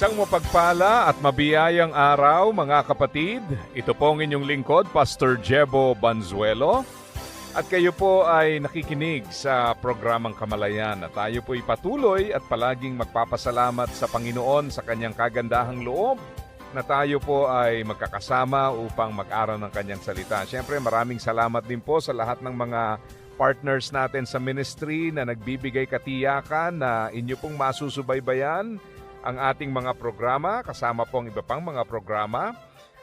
Isang mapagpala at mabiyayang araw mga kapatid. Ito po ang inyong lingkod, Pastor Jebo Banzuelo. At kayo po ay nakikinig sa programang Kamalayan at tayo po patuloy at palaging magpapasalamat sa Panginoon sa kanyang kagandahang loob na tayo po ay magkakasama upang mag-aral ng kanyang salita. Siyempre maraming salamat din po sa lahat ng mga partners natin sa ministry na nagbibigay katiyakan na inyo pong masusubaybayan ang ating mga programa, kasama po ang iba pang mga programa.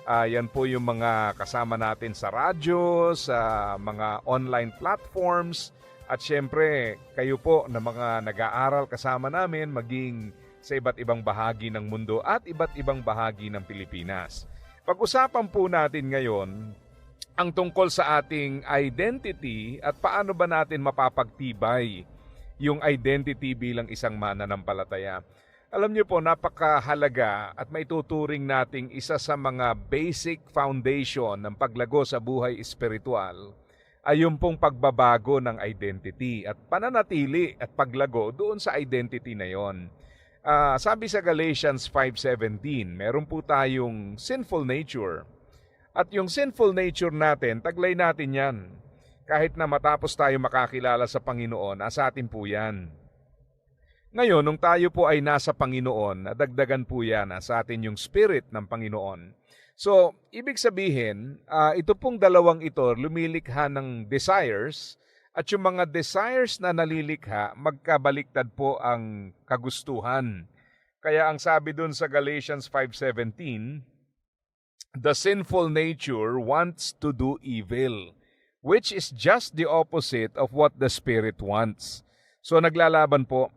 Ah, yan po yung mga kasama natin sa radyo, sa mga online platforms, at syempre kayo po na mga nag-aaral kasama namin maging sa iba't ibang bahagi ng mundo at iba't ibang bahagi ng Pilipinas. Pag-usapan po natin ngayon ang tungkol sa ating identity at paano ba natin mapapagtibay yung identity bilang isang mananampalataya. Alam niyo po, napakahalaga at maituturing nating isa sa mga basic foundation ng paglago sa buhay espiritual ay yung pong pagbabago ng identity at pananatili at paglago doon sa identity na yon. Ah, sabi sa Galatians 5.17, meron po tayong sinful nature. At yung sinful nature natin, taglay natin yan. Kahit na matapos tayo makakilala sa Panginoon, asa atin po yan. Ngayon, nung tayo po ay nasa Panginoon, nadagdagan po yan ah, sa atin yung spirit ng Panginoon. So, ibig sabihin, ah, ito pong dalawang ito lumilikha ng desires at yung mga desires na nalilikha, magkabaliktad po ang kagustuhan. Kaya ang sabi dun sa Galatians 5.17, The sinful nature wants to do evil, which is just the opposite of what the Spirit wants. So naglalaban po.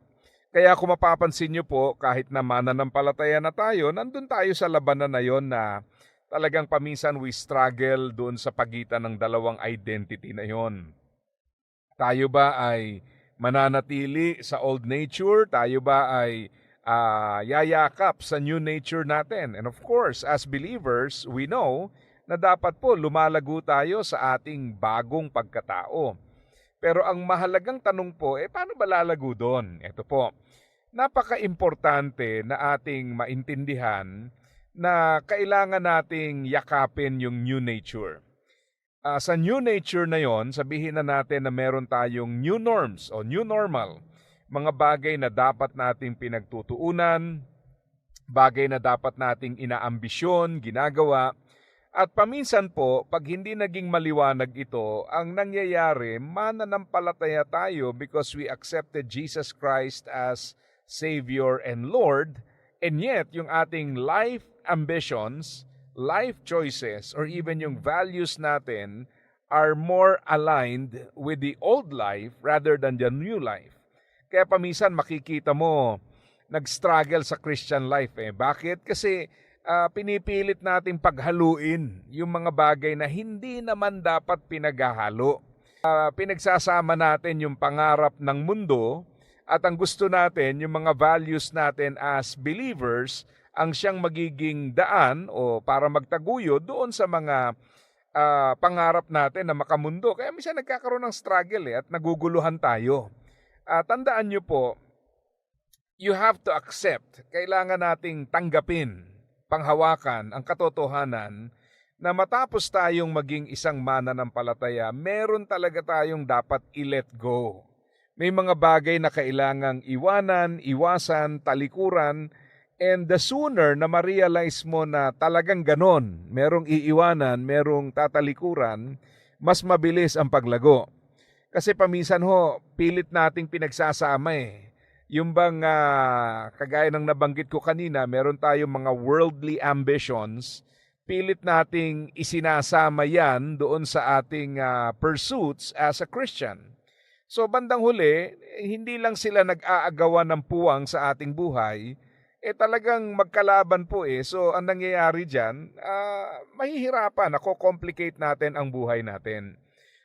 Kaya kung mapapansin nyo po, kahit na mananampalataya na tayo, nandun tayo sa labanan na yon na talagang paminsan we struggle doon sa pagitan ng dalawang identity na yon. Tayo ba ay mananatili sa old nature? Tayo ba ay ah, yayakap sa new nature natin? And of course, as believers, we know na dapat po lumalago tayo sa ating bagong pagkatao. Pero ang mahalagang tanong po, eh paano ba lalago doon? Ito po, napaka-importante na ating maintindihan na kailangan nating yakapin yung new nature. Ah, sa new nature na yon, sabihin na natin na meron tayong new norms o new normal. Mga bagay na dapat nating pinagtutuunan, bagay na dapat nating inaambisyon, ginagawa, at paminsan po, pag hindi naging maliwanag ito, ang nangyayari, mananampalataya tayo because we accepted Jesus Christ as Savior and Lord, and yet yung ating life ambitions, life choices, or even yung values natin are more aligned with the old life rather than the new life. Kaya paminsan makikita mo, nag-struggle sa Christian life eh. Bakit? Kasi ah, pinipilit nating paghaluin yung mga bagay na hindi naman dapat pinaghahalo. Ah, pinagsasama natin yung pangarap ng mundo at ang gusto natin, yung mga values natin as believers, ang siyang magiging daan o para magtaguyo doon sa mga ah, pangarap natin na makamundo. Kaya minsan nagkakaroon ng struggle eh, at naguguluhan tayo. Ah, tandaan nyo po, you have to accept, kailangan nating tanggapin, panghawakan ang katotohanan na matapos tayong maging isang mananampalataya, meron talaga tayong dapat i-let go. May mga bagay na kailangang iwanan, iwasan, talikuran, and the sooner na ma-realize mo na talagang ganon, merong iiwanan, merong tatalikuran, mas mabilis ang paglago. Kasi paminsan ho, pilit nating pinagsasama eh. Yung bang ah, kagaya ng nabanggit ko kanina, meron tayong mga worldly ambitions, pilit nating isinasama yan doon sa ating ah, pursuits as a Christian. So bandang huli, hindi lang sila nag-aagawan ng puwang sa ating buhay, eh talagang magkalaban po eh. So ang nangyayari dyan, ah, mahihirapan, ako-complicate natin ang buhay natin.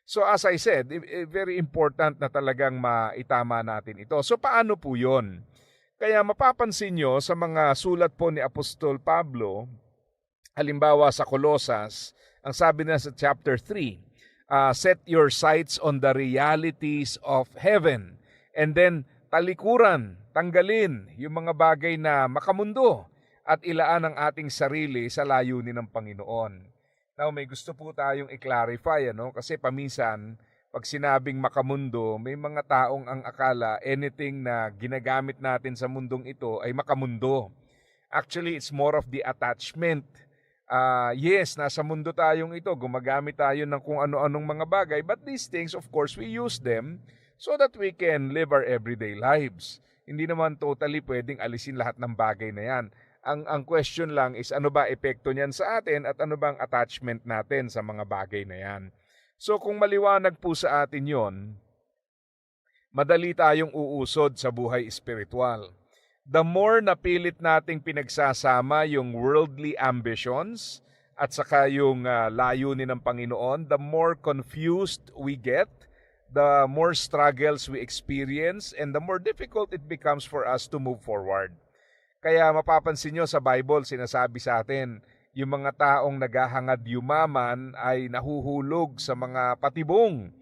So as I said, very important na talagang maitama natin ito. So paano po yon? Kaya mapapansin nyo sa mga sulat po ni Apostol Pablo, halimbawa sa Colosas, ang sabi na sa chapter 3, ah, set your sights on the realities of heaven. And then talikuran, tanggalin yung mga bagay na makamundo at ilaan ang ating sarili sa layunin ng Panginoon. Now, may gusto po tayong i-clarify, ano? Kasi paminsan, pag sinabing makamundo, may mga taong ang akala anything na ginagamit natin sa mundong ito ay makamundo. Actually, it's more of the attachment. Ah, yes, nasa mundo tayong ito, gumagamit tayo ng kung ano-anong mga bagay, but these things, of course, we use them so that we can live our everyday lives. Hindi naman totally pwedeng alisin lahat ng bagay na yan. Ang, ang question lang is ano ba epekto niyan sa atin at ano bang attachment natin sa mga bagay na yan. So kung maliwanag po sa atin yon, madali tayong uusod sa buhay espiritual. The more napilit nating pinagsasama yung worldly ambitions at saka yung ah, layunin ng Panginoon, the more confused we get, the more struggles we experience, and the more difficult it becomes for us to move forward. Kaya mapapansin nyo sa Bible, sinasabi sa atin, yung mga taong naghahangad yumaman ay nahuhulog sa mga patibong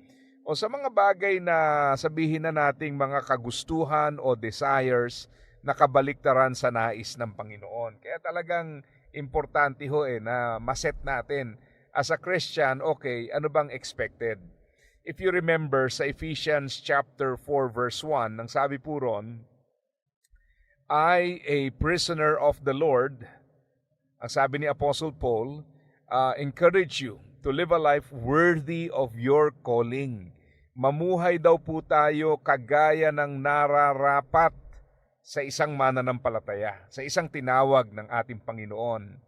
o sa mga bagay na sabihin na nating mga kagustuhan o desires na kabaliktaran sa nais ng Panginoon. Kaya talagang importante ho eh na maset natin as a Christian, okay, ano bang expected? If you remember sa Ephesians chapter 4 verse 1, nang sabi po ron, I, a prisoner of the Lord, ang sabi ni Apostle Paul, uh, encourage you to live a life worthy of your calling. Mamuhay daw po tayo kagaya ng nararapat sa isang mananampalataya, sa isang tinawag ng ating Panginoon.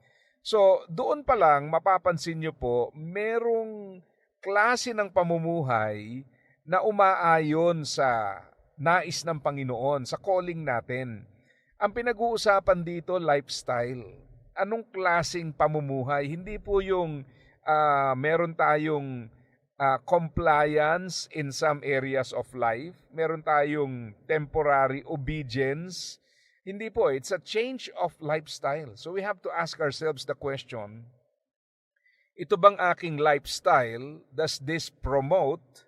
So, doon pa lang mapapansin nyo po, merong klase ng pamumuhay na umaayon sa nais ng Panginoon, sa calling natin. Ang pinag-uusapan dito, lifestyle. Anong klasing pamumuhay? Hindi po yung ah, meron tayong ah, compliance in some areas of life. Meron tayong temporary obedience. Hindi po, it's a change of lifestyle. So we have to ask ourselves the question, ito bang aking lifestyle, does this promote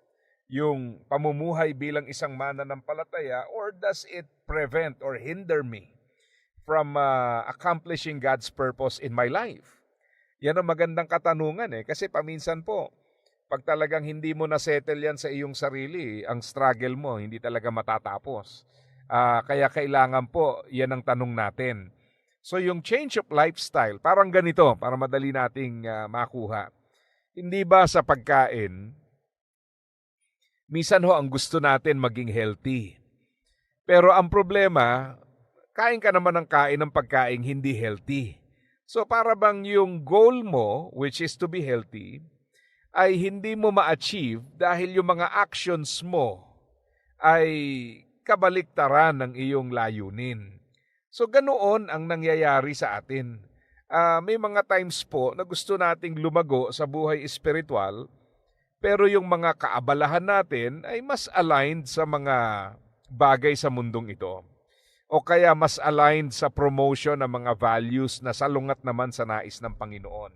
yung pamumuhay bilang isang mananampalataya or does it prevent or hinder me from uh, accomplishing God's purpose in my life? Yan ang magandang katanungan eh. Kasi paminsan po, pag talagang hindi mo na-settle yan sa iyong sarili, ang struggle mo, hindi talaga matatapos. Ah, kaya kailangan po, yan ang tanong natin. So yung change of lifestyle, parang ganito, para madali nating ah, makuha. Hindi ba sa pagkain, minsan ho ang gusto natin maging healthy. Pero ang problema, kain ka naman ng kain ng pagkain hindi healthy. So para bang yung goal mo, which is to be healthy, ay hindi mo ma-achieve dahil yung mga actions mo ay kabaliktaran ng iyong layunin. So ganoon ang nangyayari sa atin. Ah, may mga times po na gusto nating lumago sa buhay espiritual, pero yung mga kaabalahan natin ay mas aligned sa mga bagay sa mundong ito. O kaya mas aligned sa promotion ng mga values na salungat naman sa nais ng Panginoon.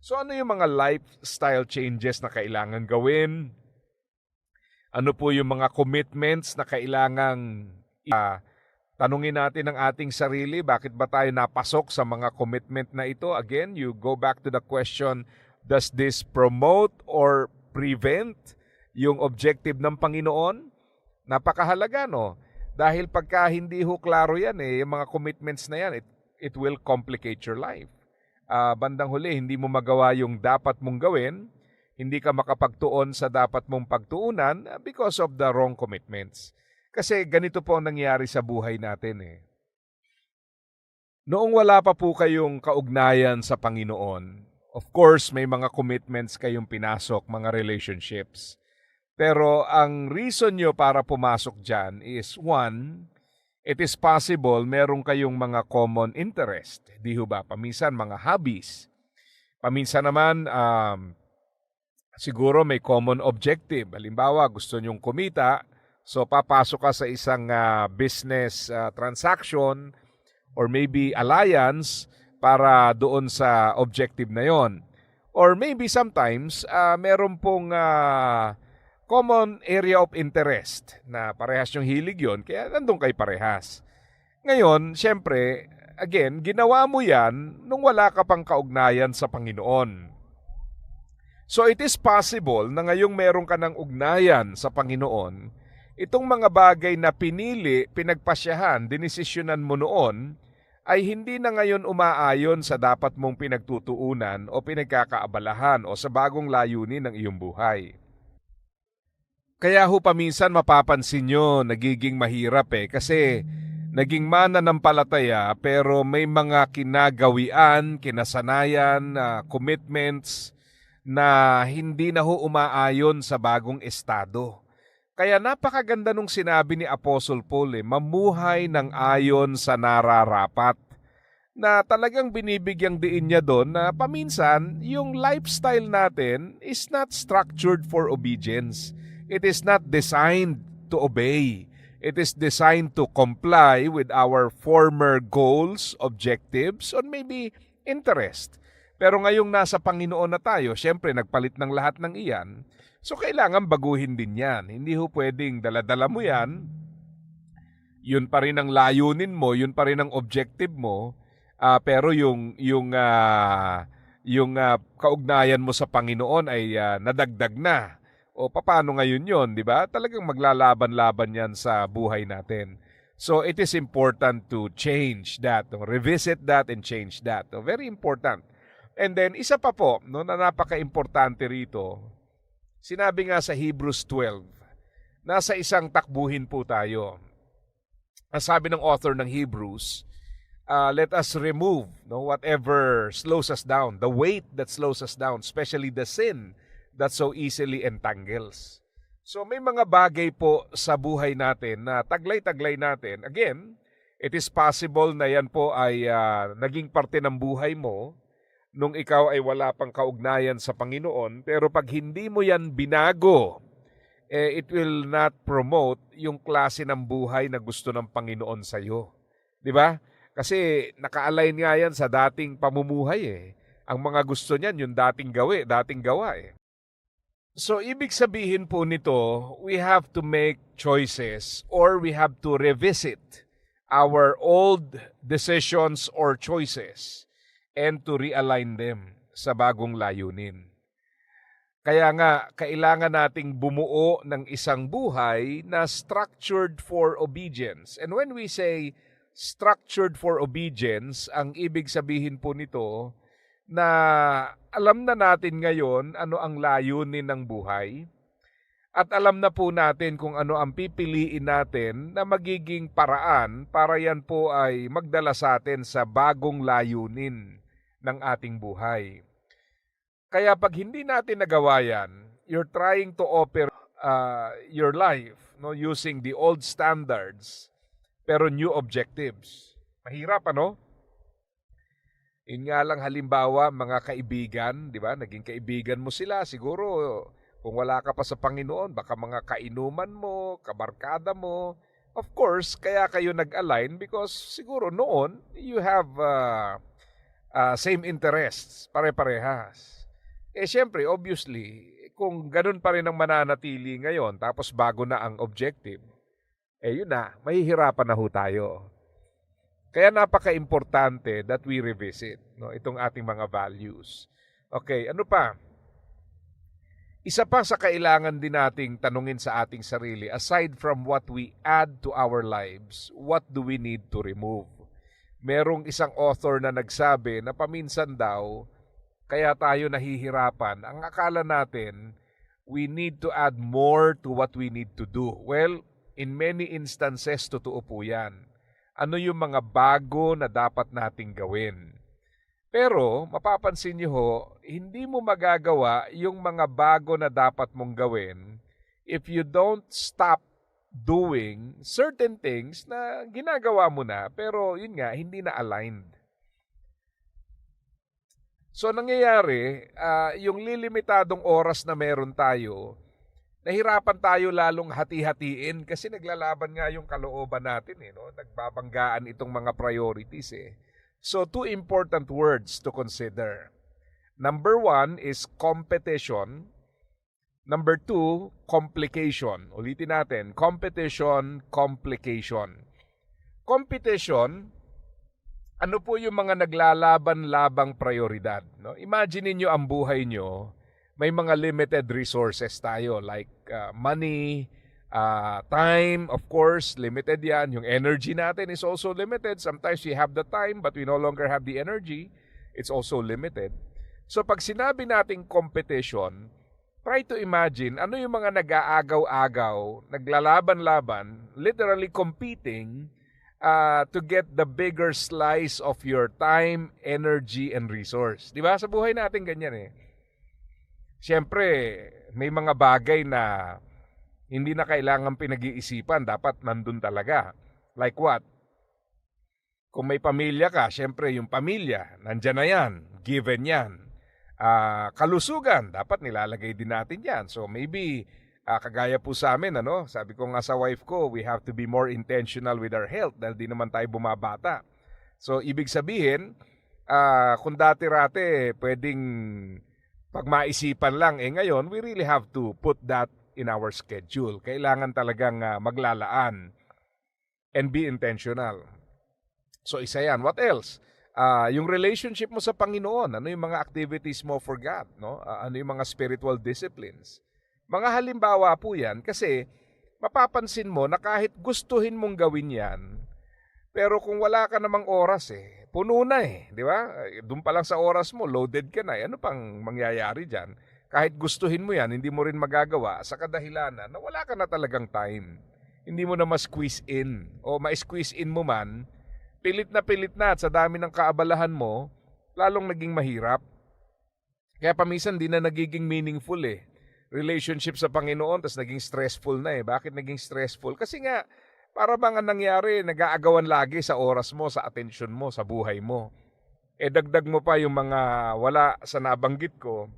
So ano yung mga lifestyle changes na kailangan gawin? Ano po yung mga commitments na kailangang uh, tanungin natin ang ating sarili, bakit ba tayo napasok sa mga commitment na ito? Again, you go back to the question, does this promote or prevent yung objective ng Panginoon? Napakahalaga, no? Dahil pagka hindi ho klaro yan, eh, yung mga commitments na yan, it, it will complicate your life. Ah, bandang huli, hindi mo magawa yung dapat mong gawin, hindi ka makapagtuon sa dapat mong pagtuunan because of the wrong commitments. Kasi ganito po ang nangyari sa buhay natin eh. Noong wala pa po kayong kaugnayan sa Panginoon, of course may mga commitments kayong pinasok, mga relationships. Pero ang reason nyo para pumasok dyan is one, it is possible meron kayong mga common interest. Di ba? Paminsan mga hobbies. Paminsan naman, um, siguro may common objective. Halimbawa, gusto nyong kumita, so papasok ka sa isang ah, business ah, transaction or maybe alliance para doon sa objective na yon. Or maybe sometimes, ah, meron pong ah, common area of interest na parehas yung hilig yon, kaya nandun kay parehas. Ngayon, syempre, again, ginawa mo yan nung wala ka pang kaugnayan sa Panginoon. So it is possible na ngayong meron ka ng ugnayan sa Panginoon, itong mga bagay na pinili, pinagpasyahan, dinesisyonan mo noon, ay hindi na ngayon umaayon sa dapat mong pinagtutuunan o pinagkakaabalahan o sa bagong layunin ng iyong buhay. Kaya ho paminsan mapapansin nyo, nagiging mahirap eh, kasi naging mananampalataya pero may mga kinagawian, kinasanayan, ah, commitments na hindi na ho umaayon sa bagong estado. Kaya napakaganda nung sinabi ni Apostle Paul eh, mamuhay ng ayon sa nararapat. Na talagang binibigyang diin niya doon na paminsan yung lifestyle natin is not structured for obedience. It is not designed to obey. It is designed to comply with our former goals, objectives, or maybe interest. Pero ngayong nasa Panginoon na tayo, syempre nagpalit ng lahat ng iyan. So kailangan baguhin din yan. Hindi ho pwedeng daladala mo yan. Yun pa rin ang layunin mo, yun pa rin ang objective mo. Ah, pero yung yung ah, yung ah, kaugnayan mo sa Panginoon ay ah, nadagdag na. O paano ngayon 'yon, 'di ba? Talagang maglalaban-laban 'yan sa buhay natin. So it is important to change that, revisit that and change that. No? Very important. And then isa pa po, no, na napaka-importante rito. Sinabi nga sa Hebrews 12, nasa isang takbuhin po tayo. Ang sabi ng author ng Hebrews, uh, let us remove no whatever slows us down, the weight that slows us down, especially the sin that so easily entangles. So may mga bagay po sa buhay natin na taglay-taglay natin. Again, it is possible na yan po ay ah, naging parte ng buhay mo nung ikaw ay wala pang kaugnayan sa Panginoon. Pero pag hindi mo yan binago, eh, it will not promote yung klase ng buhay na gusto ng Panginoon sa iyo. 'Di ba? Kasi naka-align nga yan sa dating pamumuhay eh. Ang mga gusto niyan yung dating gawi, dating gawa eh. So ibig sabihin po nito, we have to make choices or we have to revisit our old decisions or choices and to realign them sa bagong layunin. Kaya nga, kailangan nating bumuo ng isang buhay na structured for obedience. And when we say structured for obedience, ang ibig sabihin po nito na alam na natin ngayon ano ang layunin ng buhay at alam na po natin kung ano ang pipiliin natin na magiging paraan para yan po ay magdala sa atin sa bagong layunin ng ating buhay. Kaya pag hindi natin nagawa yan, you're trying to operate uh, your life no using the old standards pero new objectives. Mahirap ano? Yun nga lang halimbawa, mga kaibigan, di ba? Naging kaibigan mo sila. Siguro, kung wala ka pa sa Panginoon, baka mga kainuman mo, kabarkada mo. Of course, kaya kayo nag-align because siguro noon, you have uh, uh, same interests, pare-parehas. Eh syempre, obviously, kung ganun pa rin ang mananatili ngayon, tapos bago na ang objective, eh yun na, mahihirapan na ho tayo. Kaya napaka-importante that we revisit no, itong ating mga values. Okay, ano pa? Isa pa sa kailangan din nating tanungin sa ating sarili, aside from what we add to our lives, what do we need to remove? Merong isang author na nagsabi na paminsan daw, kaya tayo nahihirapan. Ang akala natin, we need to add more to what we need to do. Well, in many instances, totoo po yan ano yung mga bago na dapat nating gawin. Pero, mapapansin niyo ho, hindi mo magagawa yung mga bago na dapat mong gawin if you don't stop doing certain things na ginagawa mo na pero yun nga hindi na aligned. So nangyayari, ah, yung lilimitadong oras na meron tayo, nahirapan tayo lalong hati-hatiin kasi naglalaban nga yung kalooban natin eh, no? Nagbabanggaan itong mga priorities eh. So two important words to consider. Number one is competition. Number two, complication. Ulitin natin, competition, complication. Competition, ano po yung mga naglalaban-labang prioridad? No? Imagine niyo ang buhay nyo, may mga limited resources tayo like uh, money, uh, time, of course, limited yan. Yung energy natin is also limited. Sometimes we have the time but we no longer have the energy. It's also limited. So pag sinabi nating competition, try to imagine ano yung mga nag-aagaw-agaw, naglalaban-laban, literally competing uh, to get the bigger slice of your time, energy, and resource. Di ba? Sa buhay natin ganyan eh. Siyempre, may mga bagay na hindi na kailangan pinag-iisipan. Dapat nandun talaga. Like what? Kung may pamilya ka, siyempre yung pamilya, nandyan na yan. Given yan. Ah, kalusugan, dapat nilalagay din natin yan. So maybe, ah, kagaya po sa amin, ano, sabi ko nga sa wife ko, we have to be more intentional with our health dahil di naman tayo bumabata. So ibig sabihin, ah, kung dati-rate, pwedeng pag maisipan lang, eh ngayon, we really have to put that in our schedule. Kailangan talagang ah, maglalaan and be intentional. So isa yan. What else? Ah, yung relationship mo sa Panginoon, ano yung mga activities mo for God, no? Ah, ano yung mga spiritual disciplines? Mga halimbawa po 'yan kasi mapapansin mo na kahit gustuhin mong gawin 'yan, pero kung wala ka namang oras eh, puno na eh, di ba? Eh, Doon pa lang sa oras mo, loaded ka na. eh. Ano pang mangyayari diyan? Kahit gustuhin mo 'yan, hindi mo rin magagawa sa kadahilanan na wala ka na talagang time. Hindi mo na ma-squeeze in o ma-squeeze in mo man, pilit na pilit na at sa dami ng kaabalahan mo, lalong naging mahirap. Kaya paminsan di na nagiging meaningful eh. Relationship sa Panginoon, tas naging stressful na eh. Bakit naging stressful? Kasi nga, para bang ang nangyari, nag-aagawan lagi sa oras mo, sa atensyon mo, sa buhay mo. Eh dagdag mo pa yung mga wala sa nabanggit ko,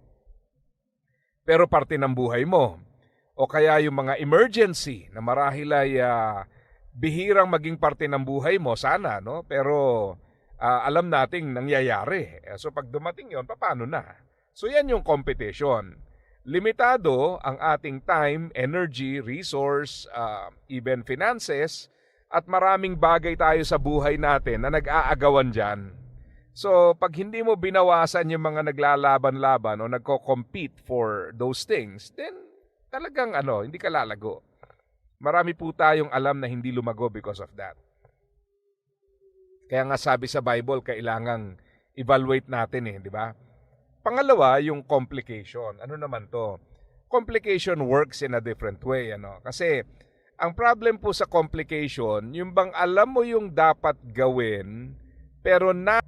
pero parte ng buhay mo. O kaya yung mga emergency na marahil ay ah, bihirang maging parte ng buhay mo sana no? Pero ah, alam nating nangyayari. Eh, so pag dumating yon paano na? So yan yung competition. Limitado ang ating time energy resource ah, even finances at maraming bagay tayo sa buhay natin na nag-aagawan dyan. So pag hindi mo binawasan yung mga naglalaban-laban o nagko-compete for those things then talagang ano hindi ka lalago marami po tayong alam na hindi lumago because of that. Kaya nga sabi sa Bible, kailangang evaluate natin eh, di ba? Pangalawa, yung complication. Ano naman to? Complication works in a different way. Ano? Kasi ang problem po sa complication, yung bang alam mo yung dapat gawin, pero na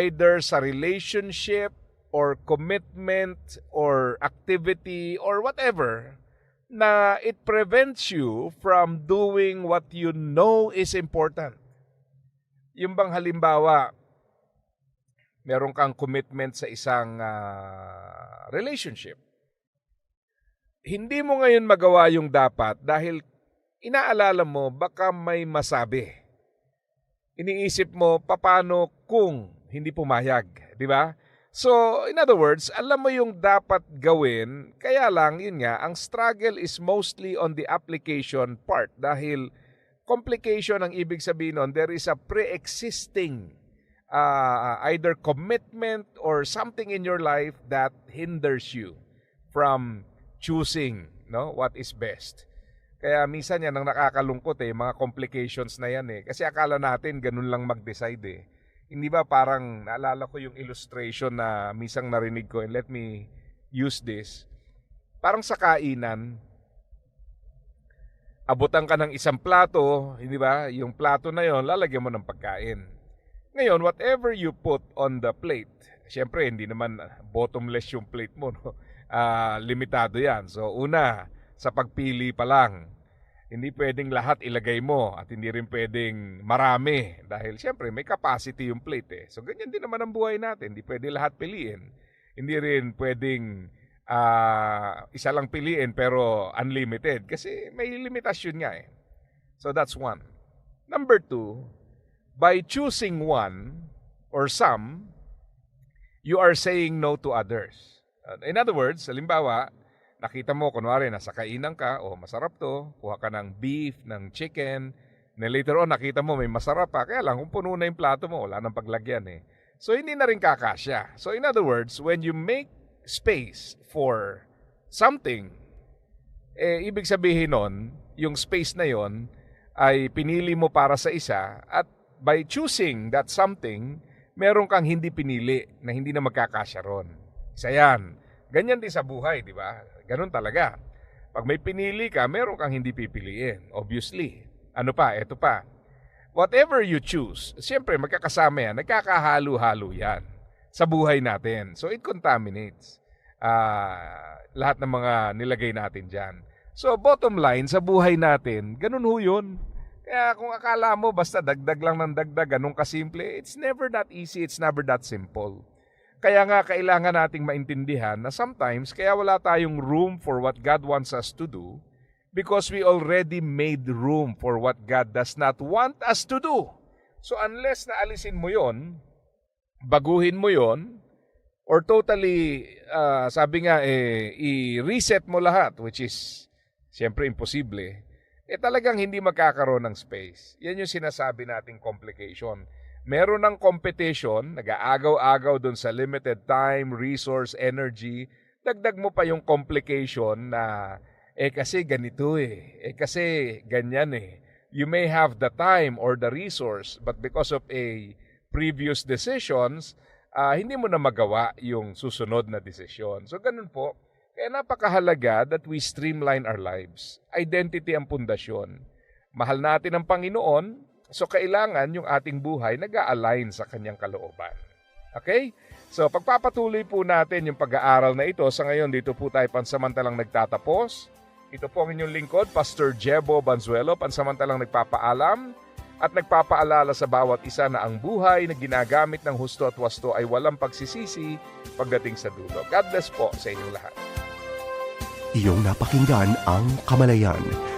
either sa relationship or commitment or activity or whatever, na it prevents you from doing what you know is important. Yung bang halimbawa, meron kang commitment sa isang ah, relationship. Hindi mo ngayon magawa yung dapat dahil inaalala mo baka may masabi. Iniisip mo paano kung hindi pumayag, di ba? So, in other words, alam mo yung dapat gawin, kaya lang, yun nga, ang struggle is mostly on the application part dahil complication ang ibig sabihin nun, there is a pre-existing uh, either commitment or something in your life that hinders you from choosing no what is best. Kaya minsan yan ang nakakalungkot eh, mga complications na yan eh. Kasi akala natin ganun lang mag-decide eh. Hindi ba parang naalala ko yung illustration na misang narinig ko and let me use this. Parang sa kainan, abutan ka ng isang plato, hindi ba? Yung plato na yon lalagyan mo ng pagkain. Ngayon, whatever you put on the plate, syempre hindi naman bottomless yung plate mo, no? Ah, limitado yan. So una, sa pagpili pa lang, Hindi pwedeng lahat ilagay mo at hindi rin pwedeng marami dahil siyempre may capacity yung plate eh. So ganyan din naman ang buhay natin. Hindi pwede lahat piliin. Hindi rin pwedeng ah, isa lang piliin pero unlimited kasi may limitasyon nga eh. So that's one. Number two, by choosing one or some, you are saying no to others. Uh, In other words, halimbawa, nakita mo, kunwari, nasa kainan ka, o masarap to, kuha ka ng beef, ng chicken, na later on, nakita mo, may masarap pa, kaya lang, kung puno na yung plato mo, wala nang paglagyan eh. So, hindi na rin kakasya. So, in other words, when you make space for something, eh, ibig sabihin nun, yung space na yon ay pinili mo para sa isa at by choosing that something, meron kang hindi pinili na hindi na magkakasya ron. Isa yan. Ganyan din sa buhay, di ba? Ganun talaga. Pag may pinili ka, meron kang hindi pipiliin. Obviously. Ano pa? Ito pa. Whatever you choose, siyempre magkakasama yan, nagkakahalo-halo yan sa buhay natin. So it contaminates ah, lahat ng mga nilagay natin dyan. So bottom line, sa buhay natin, ganun ho yun. Kaya kung akala mo basta dagdag lang ng dagdag, ganun kasimple, it's never that easy, it's never that simple. Kaya nga kailangan nating maintindihan na sometimes kaya wala tayong room for what God wants us to do because we already made room for what God does not want us to do. So unless na alisin mo yon, baguhin mo yon, or totally, ah, sabi nga, eh, i-reset mo lahat, which is siyempre imposible, eh talagang hindi magkakaroon ng space. Yan yung sinasabi nating complication. Meron ng competition, nag-aagaw-agaw dun sa limited time, resource, energy, dagdag mo pa yung complication na eh kasi ganito eh, eh kasi ganyan eh. You may have the time or the resource, but because of a previous decisions, ah, hindi mo na magawa yung susunod na desisyon. So ganun po. Kaya napakahalaga that we streamline our lives. Identity ang pundasyon. Mahal natin ang Panginoon, so kailangan yung ating buhay nag-a-align sa kanyang kalooban. Okay? So pagpapatuloy po natin yung pag-aaral na ito. Sa ngayon, dito po tayo pansamantalang nagtatapos. Ito po ang inyong lingkod, Pastor Jebo Banzuelo, pansamantalang nagpapaalam at nagpapaalala sa bawat isa na ang buhay na ginagamit ng husto at wasto ay walang pagsisisi pagdating sa dulo. God bless po sa inyong lahat. Iyong napakinggan ang Kamalayan.